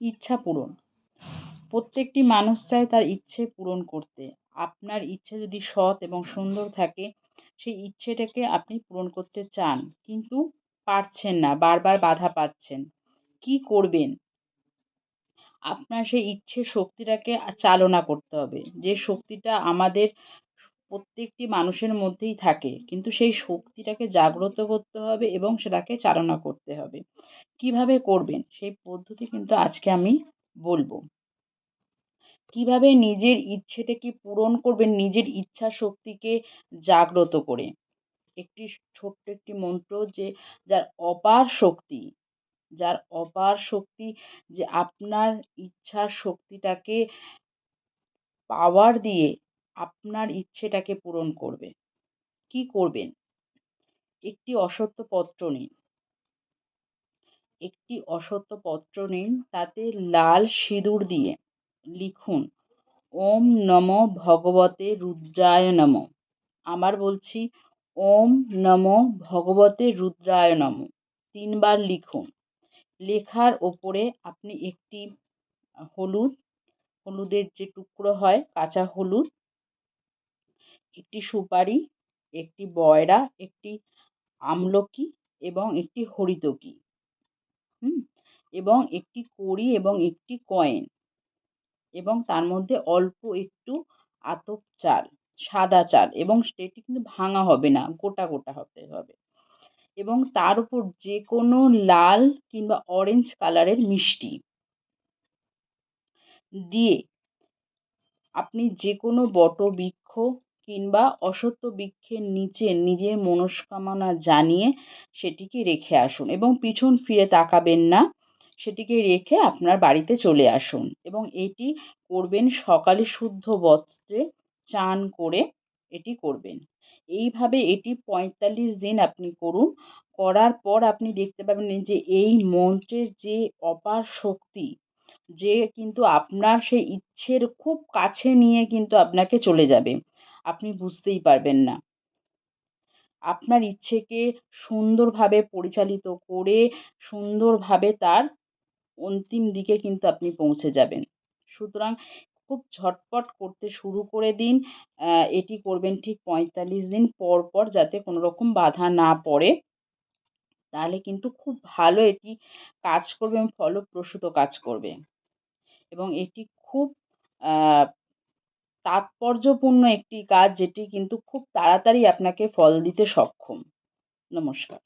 ইচ্ছা পূরণ। প্রত্যেকটি মানুষ চায় তার ইচ্ছে পূরণ করতে। আপনার ইচ্ছে যদি সৎ এবং সুন্দর থাকে, সেই ইচ্ছেটাকে আপনি পূরণ করতে চান, কিন্তু পারছেন না, বারবার বাধা পাচ্ছেন। কি করবেন? আপনার সেই ইচ্ছে শক্তিটাকে চালনা করতে হবে। যে শক্তিটা আমাদের প্রত্যেকটি মানুষের মধ্যেই থাকে। কিন্তু সেই শক্তিটাকে জাগ্রত করতে হবে এবং সেটাকে চালনা করতে হবে। কীভাবে করবেন? সেই পদ্ধতি কিন্তু আজকে আমি বলব। কীভাবে নিজের ইচ্ছেটাকে পূরণ করবেন? নিজের ইচ্ছা শক্তিকে জাগ্রত করে। একটি ছোট্ট একটি মন্ত্র যে, যার অপার শক্তি, যার অপার শক্তি যে, আপনার ইচ্ছার শক্তিটাকে পাওয়ার দিয়ে আপনার ইচ্ছেটাকে পূরণ করবে। কি করবেন? একটি অসত্য পত্র নিন। একটি অসত্য পত্র নিন, তাতে লাল সিঁদুর দিয়ে লিখুন, ওম নম ভগবতে রুদ্রায় নম। আমার বলছি, ওম নম ভগবতে রুদ্রায় নম। তিনবার লিখুন। লেখার ওপরে আপনি একটি হলুদ, হলুদের যে টুকরো হয়, কাঁচা হলুদ একটি সুপারি, একটি বয়রা, একটি আমলকি এবং একটি হরিতকি। হুম? এবং একটি কড়ি এবং একটি কয়েন এবং তার মধ্যে অল্প একটু আতপ চাল, সাদা চাল এবং সেটি কিন্তু ভাঙা হবে না, গোটা গোটা হতে হবে। এবং তার উপর যে কোনো লাল কিংবা অরেঞ্জ কালারের মিষ্টি দিয়ে আপনি যে কোনো বটবৃক্ষ কিংবা অশ্বত্থ বৃক্ষের নিচে নিজের মনস্কামনা জানিয়ে সেটিকে রেখে আসুন এবং পিছন ফিরে তাকাবেন না। সেটিকে রেখে আপনার বাড়িতে চলে আসুন এবং এটি করবেন সকালে শুদ্ধ বস্ত্রে চান করে এটি করবেন। এইভাবে এটি পঁয়তাল্লিশ দিন আপনি করুন। করার পর আপনি দেখতে পাবেন যে এই মন্ত্রের যে অপার শক্তি, যে কিন্তু আপনার সেই ইচ্ছের খুব কাছে নিয়ে কিন্তু আপনাকে চলে যাবে। আপনি বুঝতেই পারবেন না। আপনার ইচ্ছেকে সুন্দরভাবে পরিচালিত করে সুন্দরভাবে তার অন্তিম দিকে কিন্তু আপনি পৌঁছে যাবেন। সুতরাং খুব ঝটপট করতে শুরু করে দিন। এটি করবেন ঠিক পঁয়তাল্লিশ দিন পর পর যাতে কোনো রকম বাধা না পড়ে। তাহলে কিন্তু খুব ভালো এটি কাজ করবে এবং ফলপ্রসূত কাজ করবে। এবং এটি খুব তাৎপর্যপূর্ণ একটি কাজ যেটি কিন্তু খুব তাড়াতাড়ি আপনাকে ফল দিতে সক্ষম। নমস্কার।